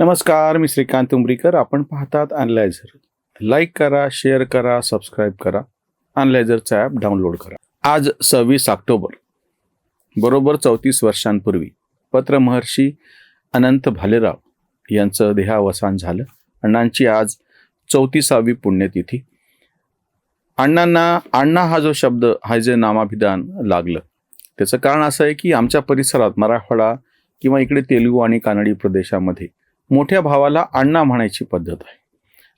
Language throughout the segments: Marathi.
नमस्कार मी श्रीकांत उमरीकर. आपण पाहतात अनलायझर लाईक करा शेअर करा सबस्क्राईब करा. अनलायझरचं ॲप डाउनलोड करा. आज सव्वीस ऑक्टोबर. बरोबर चौतीस वर्षांपूर्वी पत्रमहर्षी अनंत भालेराव यांचं देहावसान झालं. अण्णांची आज चौतीसावी पुण्यतिथी. अण्णांना अण्णा हा जो शब्द हा जे नामाभिधान लागलं त्याचं कारण असं आहे की आमच्या परिसरात मराठवाडा किंवा इकडे तेलुगू आणि कानडी प्रदेशामध्ये मोठ्या भावाला अण्णा म्हणायची पद्धत आहे.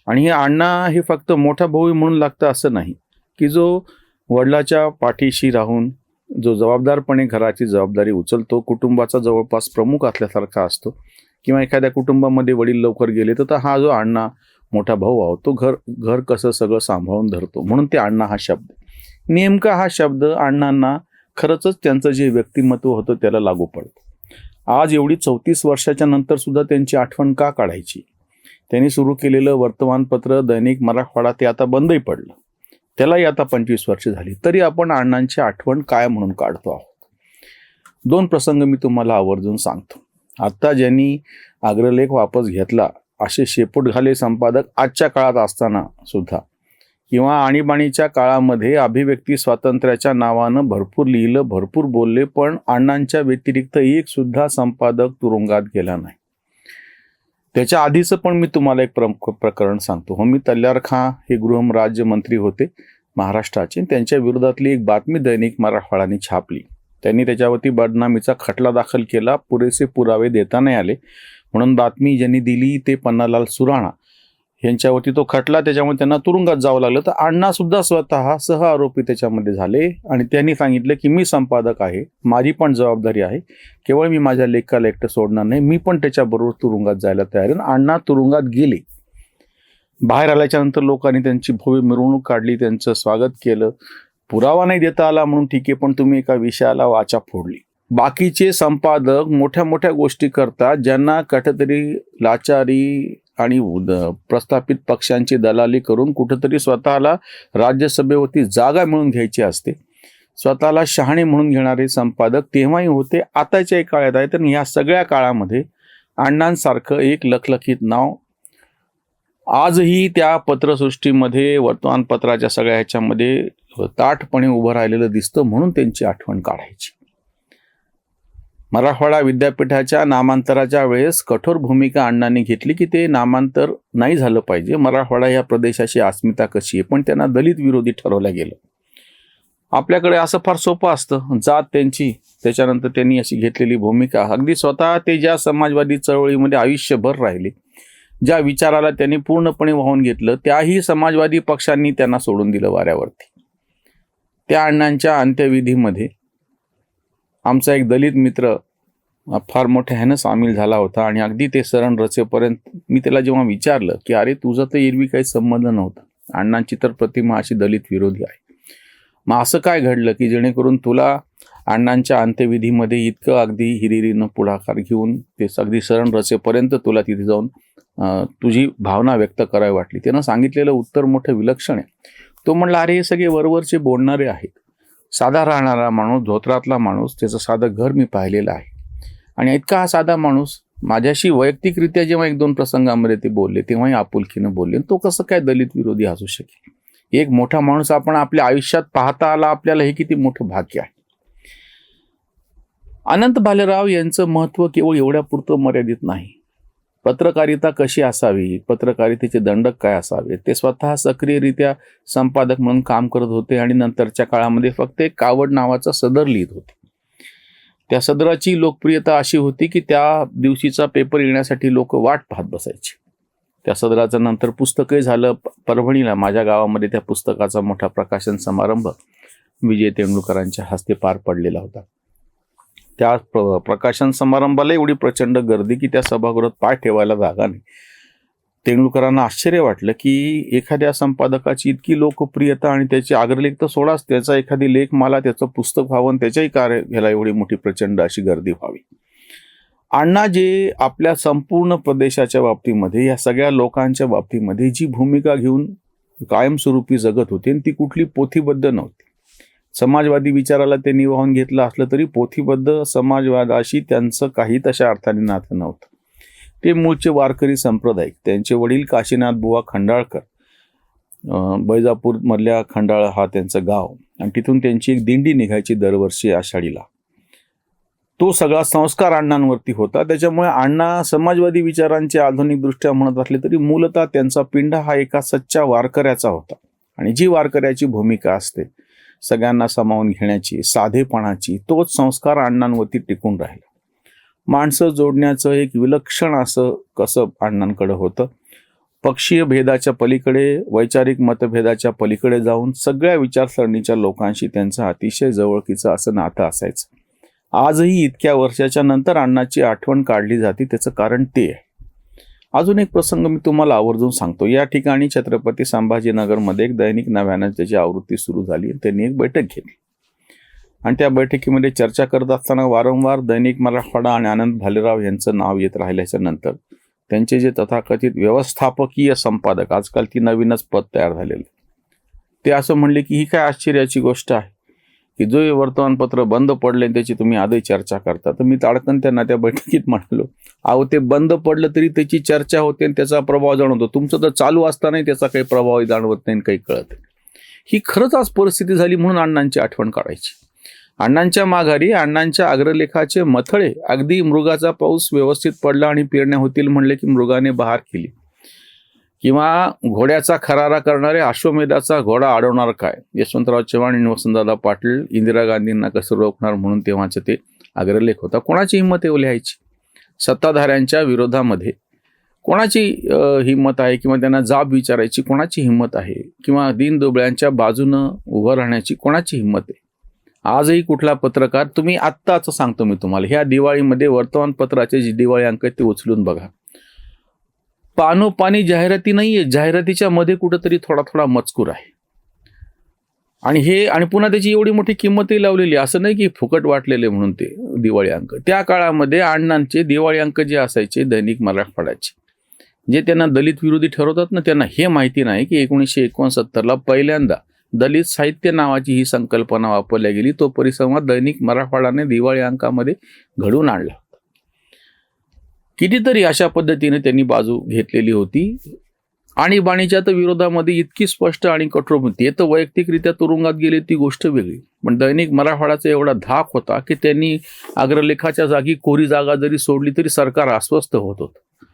आणि हे अण्णा हे फक्त मोठा भाऊ म्हणून लागतं असं नाही की जो वडिलाच्या पाठीशी राहून जो जबाबदारपणे घराची जबाबदारी उचलतो कुटुंबाचा जवळपास प्रमुख असल्यासारखा असतो किंवा एखाद्या कुटुंबामध्ये वडील लवकर गेले तर हा जो अण्णा मोठा भाऊ आहो तो घर घर कसं सगळं सांभाळून धरतो. म्हणून ते अण्णा हा शब्द नेमका हा शब्द अण्णांना खरंच त्यांचं जे व्यक्तिमत्व होतं त्याला लागू पडतं. आज एवढी चौतीस वर्षाच्या नंतर सुद्धा त्यांची आठवण का काढायची? त्यांनी सुरू केलेलं वर्तमानपत्र दैनिक मराठवाडा ते आता बंदही पडलं. त्यालाही आता पंचवीस वर्ष झाली. तरी आपण अण्णांची आठवण काय म्हणून काढतो आहोत? दोन प्रसंग मी तुम्हाला आवर्जून सांगतो. आत्ता ज्यांनी अग्रलेख वापस घेतला असे शेपूट घाले संपादक आजच्या काळात असताना सुद्धा किंवा आणीबाणीच्या काळामध्ये अभिव्यक्ती स्वातंत्र्याच्या नावानं भरपूर लिहिलं भरपूर बोलले पण अण्णांच्या व्यतिरिक्त एक सुद्धा संपादक तुरुंगात गेला नाही. त्याच्या आधीचं पण मी तुम्हाला एक प्रमुख प्रकरण सांगतो. हो मी तल्यार खां हे गृहराज्यमंत्री होते महाराष्ट्राचे त्यांच्या विरोधातली एक बातमी दैनिक मराठवाड्याने छापली. त्यांनी त्याच्यावरती बदनामीचा खटला दाखल केला पुरेसे पुरावे देता नाही आले. म्हणून बातमी ज्यांनी दिली ते पन्नालाल सुराणा. यांच्यावरती तो खटला त्याच्यामुळे त्यांना तुरुंगात जावं लागलं. तर अण्णा सुद्धा स्वतः सह आरोपी त्याच्यामध्ये झाले आणि त्यांनी सांगितलं की मी संपादक आहे माझी पण जबाबदारी आहे. केवळ मी माझ्या लेखाला एकटं सोडणार नाही मी पण त्याच्याबरोबर तुरुंगात जायला तयार आहे. अण्णा तुरुंगात गेले. बाहेर आल्याच्यानंतर लोकांनी त्यांची भव्य मिरवणूक काढली त्यांचं स्वागत केलं. पुरावा नाही देता आला म्हणून ठीक आहे पण तुम्ही एका विषयाला वाचा फोडली. बाकीचे संपादक मोठ्या मोठ्या गोष्टी करतात ज्यांना कुठेतरी लाचारी आणि प्रस्थापित पक्षांची दलाली करून कुठंतरी स्वतःला राज्यसभेवरती जागा मिळून घ्यायची असते. स्वतःला शहाणे म्हणून घेणारे संपादक तेव्हाही होते आताच्याही काळात आहे तर ह्या सगळ्या काळामध्ये अण्णांसारखं एक लखलखीत नाव आजही त्या पत्रसृष्टीमध्ये वर्तमानपत्राच्या सगळ्या ह्याच्यामध्ये ताठपणे उभं राहिलेलं दिसतं म्हणून त्यांची आठवण काढायची. मराठवाडा विद्यापीठाच्या नामांतराच्या वेळेस कठोर भूमिका अण्णांनी घेतली की ते नामांतर नाही झालं पाहिजे. मराठवाडा या प्रदेशाची अस्मिता कशी आहे? पण त्यांना दलित विरोधी ठरवलं गेलं. आपल्याकडे असं फार सोपं असतं. जात त्यांची. त्याच्यानंतर त्यांनी अशी घेतलेली भूमिका. अगदी स्वतः ते ज्या समाजवादी चळवळीमध्ये आयुष्यभर राहिले ज्या विचाराला त्यांनी पूर्णपणे वाहून घेतलं त्याही समाजवादी पक्षांनी त्यांना सोडून दिलं वाऱ्यावरती. त्या अण्णांच्या अंत्यविधीमध्ये आमचा एक दलित मित्र फार मोठ्या ह्यानं सामील झाला होता आणि अगदी ते सरण रचेपर्यंत मी त्याला जेव्हा विचारलं की अरे तुझं तर एरवी काही संबंध नव्हता. अण्णांची तर प्रतिमा अशी दलित विरोधी आहे. मग असं काय घडलं की जेणेकरून तुला अण्णांच्या अंत्यविधीमध्ये इतकं अगदी हिरिरीनं पुढाकार घेऊन ते अगदी सरण रचेपर्यंत तुला तिथे जाऊन तुझी भावना व्यक्त करावी वाटली. त्यानं सांगितलेलं उत्तर मोठं विलक्षण आहे. तो म्हणला अरे हे सगळे वरवरचे बोलणारे आहेत. साधा राहणारा माणूस धोत्रातला माणूस त्याचं साधं घर मी पाहिलेलं आहे. आणि इतका हा साधा माणूस माझ्याशी वैयक्तिकरित्या जेव्हा एक दोन प्रसंगामध्ये ते बोलले तेव्हाही आपुलकीनं बोलले. तो कसं काय दलित विरोधी असू शकेल? एक मोठा माणूस आपण आपल्या आयुष्यात पाहता आला आपल्याला हे किती मोठं भाग्य आहे. अनंत भालेराव यांचं महत्त्व केवळ एवढ्यापुरतं मर्यादित नाही. पत्रकारिता कशी असावी? पत्रकारितेचे दंडक काय असावे ते स्वतः सक्रियरित्या संपादक म्हणून काम करत होते आणि नंतरच्या काळामध्ये फक्त एक कावड नावाचा सदर लिहित होते. त्या सदराची लोकप्रियता अशी होती की त्या दिवशीचा पेपर येण्यासाठी लोक वाट पाहत बसायचे. त्या सदराचं नंतर पुस्तकही झालं. परभणीला माझ्या गावामध्ये त्या पुस्तकाचा मोठा प्रकाशन समारंभ विजय तेंडुलकरांच्या हस्ते पार पडलेला होता. त्या प्र प्रकाशन समारंभाला एवढी प्रचंड गर्दी की त्या सभागृहात पाय ठेवायला जागा नाही. तेंडुलकरांना आश्चर्य वाटलं की एखाद्या संपादकाची इतकी लोकप्रियता आणि त्याची आग्रलेख तर सोडाच त्याचा एखादी लेख मला त्याचं पुस्तक व्हावं त्याच्याही कार्य घ्यायला एवढी मोठी प्रचंड अशी गर्दी व्हावी. अण्णा जे आपल्या संपूर्ण प्रदेशाच्या बाबतीमध्ये या सगळ्या लोकांच्या बाबतीमध्ये जी भूमिका घेऊन कायमस्वरूपी जगत होते आणि ती कुठली पोथीबद्ध नव्हती. समाजवादी विचाराला त्यांनी वाहून घेतलं असलं तरी पोथीबद्ध समाजवादाशी त्यांचं काही तशा अर्थाने नातं नव्हतं. ते मूळचे वारकरी संप्रदायिक. त्यांचे वडील काशीनाथ बुवा खंडाळकर. बैजापूर बैजापूरमधल्या खंडाळ हा त्यांचं गाव. आणि तिथून त्यांची एक दिंडी निघायची दरवर्षी आषाढीला तो सगळा संस्कार अण्णांवरती होता. त्याच्यामुळे अण्णा समाजवादी विचारांचे आधुनिकदृष्ट्या म्हणत असले तरी मूलतः त्यांचा पिंड हा एका सच्च्या वारकऱ्याचा होता. आणि जी वारकऱ्याची भूमिका असते सगळ्यांना सामावून घेण्याची साधेपणाची तोच संस्कार अण्णांवरती टिकून राहिला. माणसं जोडण्याचं एक विलक्षण असं कसं अण्णांकडे होतं? पक्षीय भेदाच्या पलीकडे वैचारिक मतभेदाच्या पलीकडे जाऊन सगळ्या विचारसरणीच्या लोकांशी त्यांचं अतिशय जवळकीचं असं नातं असायचं. आजही इतक्या वर्षाच्या नंतर अण्णाची आठवण काढली जाते त्याचं कारण ते आहे. अजून एक प्रसंग मी तुम्हाला आवर्जून सांगतो. या ठिकाणी छत्रपती संभाजीनगरमध्ये एक दैनिक नव्यानं त्याची आवृत्ती सुरू झाली त्यांनी एक बैठक घेतली. आणि त्या बैठकीमध्ये चर्चा करत असताना वारंवार दैनिक मराठवाडा आणि आनंद भालेराव यांचं नाव येत राहिल्याच्या नंतर त्यांचे जे तथाकथित व्यवस्थापकीय संपादक आजकाल ती नवीनच पद तयार झालेले ते असं म्हणले की ही काय आश्चर्याची गोष्ट आहे? की जो हे वर्तमानपत्र बंद पडले त्याची तुम्ही आधी चर्चा करता. तर मी ताडकन त्यांना त्या बैठकीत म्हणालो अहो ते बंद पडलं तरी त्याची चर्चा होते आणि त्याचा प्रभाव जाणवतो. तुमचं तर चालू असतानाही त्याचा काही प्रभाव जाणवत नाही आणि काही कळत नाही. ही खरंच आज परिस्थिती झाली म्हणून अण्णांची आठवण काढायची. अण्णांच्या माघारी अण्णांच्या अग्रलेखाचे मथळे अगदी मृगाचा पाऊस व्यवस्थित पडला आणि पेरण्या होतील म्हणले की मृगाने बहार केली. किंवा घोड्याचा खरारा करणारे अश्वमेधाचा घोडा अडवणार काय? यशवंतराव चव्हाण आणि वसंतदादा पाटील इंदिरा गांधींना कसं रोखणार म्हणून तेव्हाचे ते अग्रलेख होता. कोणाची हिंमत एवढी लिहायची सत्ताधाऱ्यांच्या विरोधामध्ये कोणाची हिंमत आहे किंवा त्यांना जाब विचारायची कोणाची हिंमत आहे? किंवा दीनदुबळ्यांच्या बाजूनं उभं राहण्याची कोणाची हिंमत आहे? आजही कुठला पत्रकार? तुम्ही आत्ताच सांगतो मी तुम्हाला. ह्या दिवाळीमध्ये वर्तमानपत्राचे जे दिवाळी अंक आहेत ते उचलून बघा. पानोपानी जाहिराती नाहीये. जाहिरातीच्या मध्ये कुठंतरी थोडा थोडा मजकूर आहे. आणि हे आणि पुन्हा त्याची एवढी मोठी किंमतही लावलेली असं नाही की फुकट वाटलेले म्हणून ते दिवाळी अंक. त्या काळामध्ये अण्णांचे दिवाळी अंक जे असायचे दैनिक मराठवाड्याचे जे त्यांना दलित विरोधी ठरवतात ना त्यांना हे माहिती नाही की एकोणीसशे एकोणसत्तरला पहिल्यांदा दलित साहित्य नावाची ही संकल्पना वापरल्या गेली. तो परिसंवाद दैनिक मराठवाड्याने दिवाळी अंकामध्ये घडवून आणला. कितीतरी अशा पद्धतीने त्यांनी बाजू घेतलेली होती. आणीबाणीच्या तर विरोधामध्ये इतकी स्पष्ट आणि कठोर होती. तर वैयक्तिकरित्या तुरुंगात गेली ती गोष्ट वेगळी. पण दैनिक मराठवाड्याचा एवढा धाक होता की त्यांनी अग्रलेखाच्या जागी कोरी जागा जरी सोडली तरी सरकार अस्वस्थ होत होतं.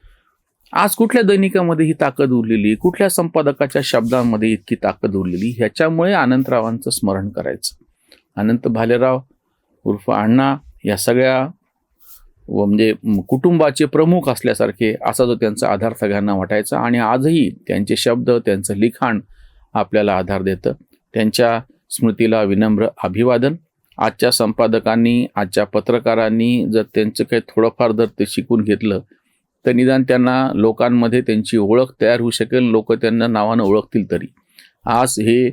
आज कुठल्या दैनिकामध्ये ही ताकद उरलेली? कुठल्या संपादकाच्या शब्दांमध्ये इतकी ताकद उरलेली? ह्याच्यामुळे अनंतरावांचं स्मरण करायचं. अनंत भालेराव उर्फ अण्णा या सगळ्या व म्हणजे कुटुंबाचे प्रमुख असल्यासारखे असा जो त्यांचा आधार सगळ्यांना वाटायचा आणि आजही त्यांचे शब्द त्यांचं लिखाण आपल्याला आधार देतं. त्यांच्या स्मृतीला विनम्र अभिवादन. आजच्या संपादकांनी आजच्या पत्रकारांनी जर त्यांचं काही थोडंफार जर ते शिकून घेतलं तर निदान त्यांना लोकांमध्ये त्यांची ओळख तयार होऊ शकेल. लोक त्यांना नावानं ओळखतील तरी. आज हे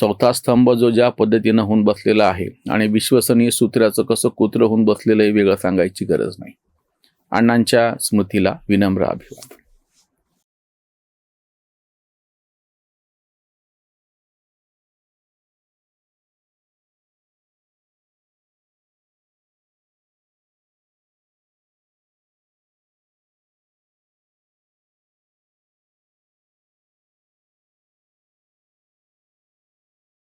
चौथा स्तंभ जो ज्या पद्धतीनं होऊन बसलेला आहे आणि विश्वसनीय सूत्राचं कसं कुत्र होऊन बसलेलं आहे वेगळं सांगायची गरज नाही. अण्णांच्या स्मृतीला विनम्र अभिवादन.